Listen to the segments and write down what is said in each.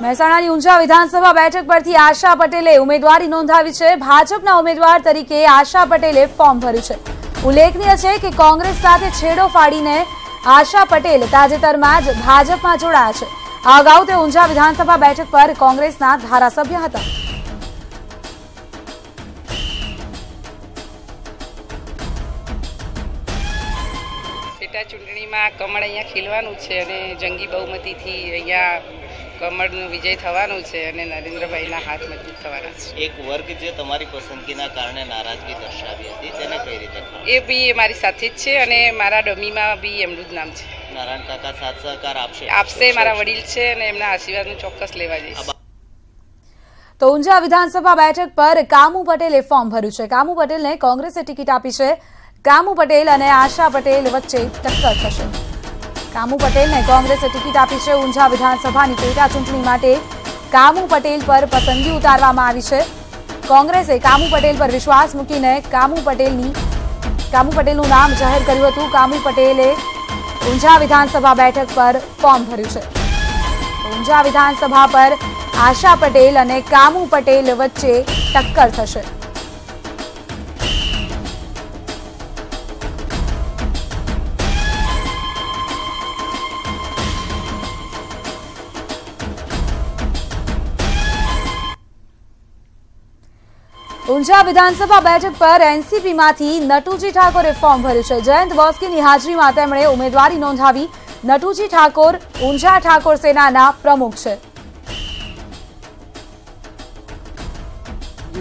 મહેસાણાની ઊંઝા વિધાનસભા બેઠક પરથી આશા પટેલે ઉમેદવારી નોંધાવી છે. ભાજપના ઉમેદવાર તરીકે આશા પટેલે ફોર્મ ભર્યું છે. ઉલ્લેખનીય છે કે કોંગ્રેસ સાથે છેડો ફાડીને આશા પટેલ તાજેતરમાં જ ભાજપમાં જોડાયા છે. અગાઉ તે ઊંઝા વિધાનસભા બેઠક પર કોંગ્રેસના ધારાસભ્ય હતા. ચૂંટણીમાં કમળ અહીંયા ખીલવાનું છે અને જંગી બહુમતીથી અહીંયા કમળનો વિજય થવાનો છે અને નરેન્દ્રભાઈના હાથ મજબૂત થવાના છે. એક વર્ગ જે તમારી પસંદગીના કારણે નારાજગી દર્શાવી હતી તેને કઈ રીતે એ બી એ મારી સાથે જ છે અને મારા ડમીમાં બી એમનું જ નામ છે. નારાયણ કાકા સાથ સહકાર આપશે? આપશે મારા વડીલ છે અને એમના આશીર્વાદનું ચોક્કસ લેવા જઈશ. તો ઊંઝા વિધાનસભા બેઠક પર કામુ પટેલે ફોર્મ ભર્યું છે. કામુ પટેલને કોંગ્રેસે ટિકિટ આપી છે. કામુ પટેલ અને આશા પટેલ વચ્ચે ટક્કર થશે. કામુ પટેલને કોંગ્રેસે ટિકિટ આપી છે. ઊંઝા વિધાનસભાની પેટા ચૂંટણી માટે કામુ પટેલ પર પસંદગી ઉતારવામાં આવી છે. કોંગ્રેસે કામુ પટેલ પર વિશ્વાસ મૂકીને કામુ પટેલની, કામુ પટેલનું નામ જાહેર કર્યું હતું. કામુ પટેલે ઊંઝા વિધાનસભા બેઠક પર ફોર્મ ભર્યું છે. ઊંઝા વિધાનસભા પર આશા પટેલ અને કામુ પટેલ વચ્ચે ટક્કર થશે. ઊંઝા વિધાનસભા બેઠક પર એનસીપીમાંથી નટુજી ઠાકોરે ફોર્મ ભર્યું છે. જયંત બોસ્કીની હાજરીમાં તેમણે ઉમેદવારી નોંધાવી. નટુજી ઠાકોર, ઊંઝા ઠાકોર સેનાના પ્રમુખ છે.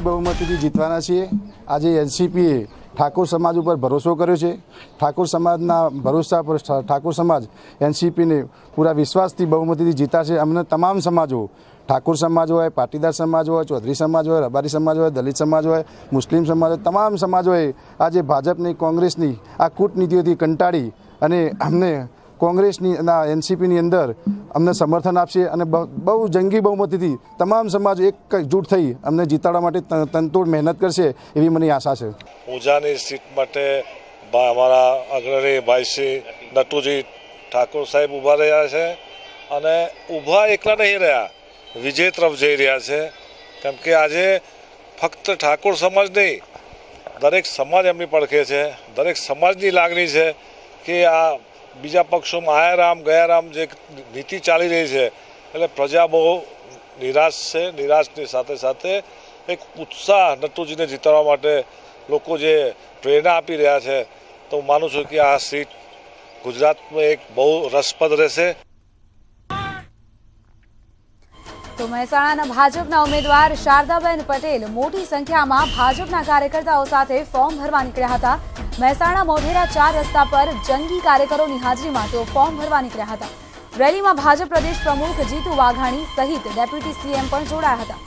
બહુમતીથી જીતવાના છીએ. આજે એનસીપીએ ઠાકોર સમાજ ઉપર ભરોસો કર્યો છે. ઠાકોર સમાજના ભરોસા પર ઠાકોર સમાજ, એનસીપીને પૂરા વિશ્વાસથી બહુમતીથી જીતા છે અમને તમામ સમાજો ઠાકોર સમાજ હોય, પાટીદાર સમાજ હોય, ચૌધરી સમાજ હોય, રબારી સમાજ હોય, દલિત સમાજ હોય, મુસ્લિમ સમાજ હોય, તમામ સમાજોએ આજે ભાજપની, કોંગ્રેસની આ કૂટનીતિઓથી કંટાળી અને અમને કોંગ્રેસની એનસીપીની અંદર અમને સમર્થન આપશે અને બહુ જંગી બહુમતીથી તમામ સમાજ એક જૂટ થઈ અમને જીતાડવા માટે ત- તનતોડ મહેનત કરશે એવી મને આશા છે. પૂજાની સીટ માટે અમારા અગ્રણી ભાઈ શ્રી નટુજી ઠાકોર સાહેબ ઊભા રહ્યા છે અને ઊભા એકલા નહીં રહ્યા, વિજય તરફ જઈ રહ્યા છે. કેમ કે આજે ફક્ત ઠાકોર સમાજ નહીં, દરેક સમાજ એમની પડખે છે. દરેક સમાજની લાગણી છે કે આ બીજા પક્ષોમાં આયા રામ ગયા રામ જે નીતિ ચાલી રહી છે, એટલે પ્રજા બહુ નિરાશ છે. નિરાશની સાથે સાથે એક ઉત્સાહ નટુજીને જીતાડવા માટે લોકો જે પ્રેરણા આપી રહ્યા છે, તો હું માનું છું કે આ સીટ ગુજરાતમાં એક બહુ રસપ્રદ રહેશે. તો મહેસાણાના ભાજપના ઉમેદવાર શારદાબેન પટેલ મોટી સંખ્યામાં ભાજપના કાર્યકર્તાઓ સાથે ફોર્મ ભરવા નીકળ્યા હતા. મહેસાણા મોઢેરા ચાર રસ્તા પર જંગી કાર્યકરોની હાજરીમાં તેઓ ફોર્મ ભરવા નીકળ્યા હતા. રેલીમાં ભાજપ પ્રદેશ પ્રમુખ જીતુ વાઘાણી સહિત ડેપ્યુટી સીએમ પણ જોડાયા હતા.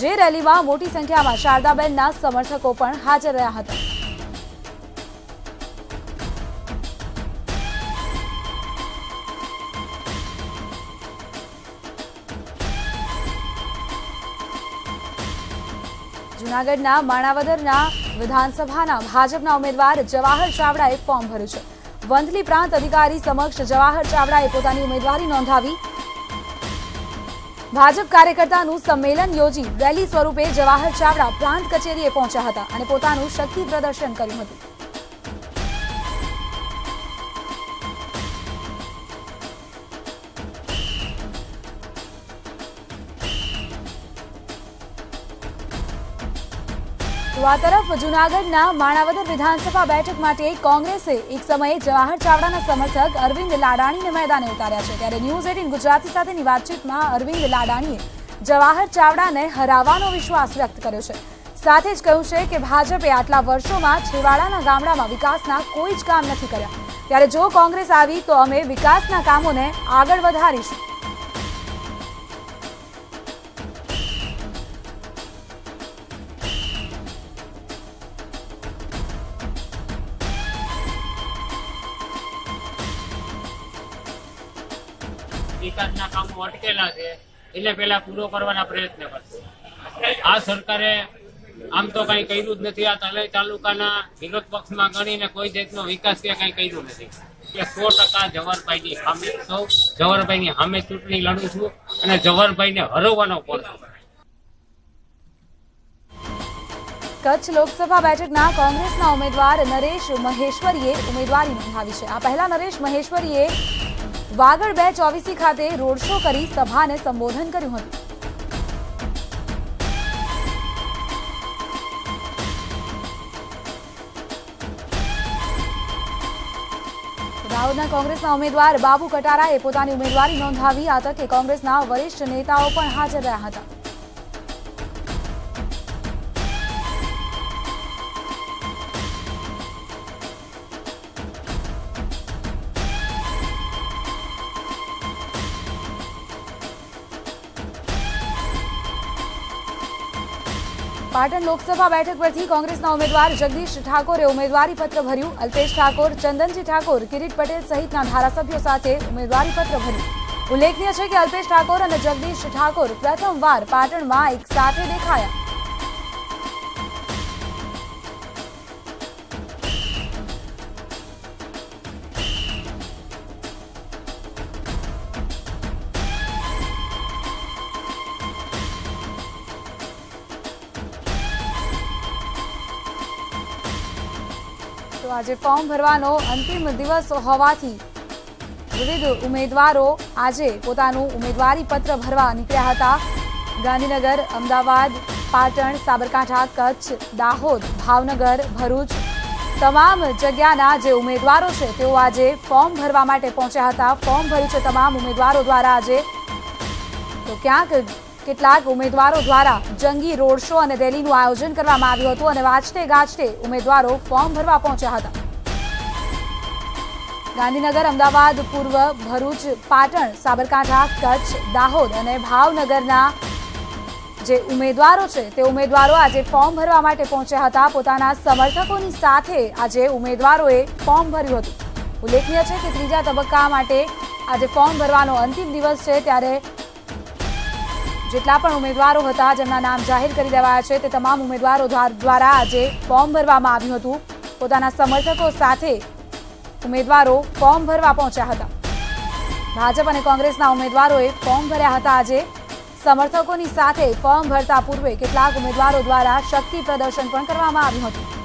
જે રેલીમાં મોટી સંખ્યામાં શારદાબેનના સમર્થકો પણ હાજર રહ્યા હતા. જૂનાગઢના માણાવદરના વિધાનસભાના ભાજપના ઉમેદવાર જવાહર ચાવડાએ ફોર્મ ભર્યું છે. વંથલી પ્રાંત અધિકારી સમક્ષ જવાહર ચાવડાએ પોતાની ઉમેદવારી નોંધાવી ભાજપ કાર્યકર્તાનું સંમેલન યોજી રેલી સ્વરૂપે જવાહર ચાવડા પ્રાંત કચેરીએ પહોંચ્યા હતા અને પોતાનું શક્તિ પ્રદર્શન કર્યું હતું. તો આ તરફ જૂનાગઢના માણાવદર વિધાનસભા બેઠક માટે કોંગ્રેસે એક સમયે જવાહર ચાવડાના સમર્થક અરવિંદ લાડાણીને મેદાને ઉતાર્યા છે. ત્યારે ન્યૂઝ એટીન ગુજરાતી સાથેની વાતચીતમાં અરવિંદ લાડાણીએ જવાહર ચાવડાને હરાવવાનો વિશ્વાસ વ્યક્ત કર્યો છે. સાથે જ કહ્યું છે કે ભાજપે આટલા વર્ષોમાં છેવાડાના ગામડામાં વિકાસના કોઈ જ કામ નથી કર્યા. ત્યારે જો કોંગ્રેસ આવી તો અમે વિકાસના કામોને આગળ વધારીશું. વિકાસના કામો અટકેલા છે, એટલે પેલા પૂરો કરવાના પ્રયત્ન કરશે. આ સરકારે આમ તો કઈ કર્યું જ નથી, આ તલે તાલુકાના વિરોધ પક્ષમાં ગણીને કોઈ જાતનો વિકાસ કે કઈ કર્યું નથી. સો ટકા જવાહરભાઈની સામે સૌ, જવાહરભાઈની સામે ચૂંટણી લડું છું અને જવાહરભાઈને હરવવાનો પડશે કચ્છ લોકસભા બેઠકના કોંગ્રેસના ઉમેદવાર નરેશ મહેશ્વરીએ ઉમેદવારી નોંધાવી છે. આ પહેલા નરેશ મહેશ્વરીએ વાગડ બે ચોવીસી ખાતે રોડ શો કરી સભાને સંબોધન કર્યું હતું. દાહોદના કોંગ્રેસના ઉમેદવાર બાબુ કટારાએ પોતાની ઉમેદવારી નોંધાવી આ તકે કોંગ્રેસના વરિષ્ઠ નેતાઓ પણ હાજર રહ્યા હતા. પાટણ લોકસભા બેઠક પરથી કોંગ્રેસના ઉમેદવાર જગદીશ ઠાકોરે ઉમેદવારી પત્ર ભર્યું. અલ્પેશ ઠાકોર, ચંદનજી ઠાકોર, કિરીટ પટેલ સહિતના ધારાસભ્યો સાથે ઉમેદવારી પત્ર ભર્યું. ઉલ્લેખનીય છે કે અલ્પેશ ઠાકોર અને જગદીશ ઠાકોર પ્રથમવાર પાટણમાં એક સાથે દેખાયા. તો આજે ફોર્મ ભરવાનો અંતિમ દિવસ હોવાથી વિવિધ ઉમેદવારો આજે પોતાનું ઉમેદવારી પત્ર ભરવા નીકળ્યા હતા. ગાંધીનગર, અમદાવાદ, પાટણ, સાબરકાંઠા, કચ્છ, દાહોદ, ભાવનગર, ભરૂચ તમામ જગ્યાના જે ઉમેદવારો છે તેઓ આજે ફોર્મ ભરવા માટે પહોંચ્યા હતા. ફોર્મ ભર્યું છે તમામ ઉમેદવારો દ્વારા આજે. તો ક્યાંક કેટલાક ઉમેદવારો દ્વારા જંગી રોડ શો અને રેલીનું આયોજન કરવામાં આવ્યું હતું અને વાંચતે ગાજતે ઉમેદવારો ફોર્મ ભરવા પહોંચ્યા હતા. ગાંધીનગર, અમદાવાદ, પૂર્વ ભરૂચ, પાટણ, સાબરકાંઠા, કચ્છ, દાહોદ અને ભાવનગરના જે ઉમેદવારો છે, તે ઉમેદવારો આજે ફોર્મ ભરવા માટે પહોંચ્યા હતા. પોતાના સમર્થકોની સાથે આજે ઉમેદવારોએ ફોર્મ ભર્યું હતું. ઉલ્લેખનીય છે કે ત્રીજા તબક્કા માટે આજે ફોર્મ ભરવાનો અંતિમ દિવસ છે, ત્યારે જેટલા પણ ઉમેદવારો હતા, જેમના નામ જાહેર કરી દેવાયા છે, તે તમામ ઉમેદવારો દ્વારા આજે ફોર્મ ભરવામાં આવ્યું હતું. પોતાના સમર્થકો સાથે ઉમેદવારો ફોર્મ ભરવા પહોંચ્યા હતા. ભાજપ અને કોંગ્રેસના ઉમેદવારોએ ફોર્મ ભર્યા હતા આજે. સમર્થકોની સાથે ફોર્મ ભરતા પૂર્વે કેટલાક ઉમેદવારો દ્વારા શક્તિ પ્રદર્શન પણ કરવામાં આવ્યું હતું.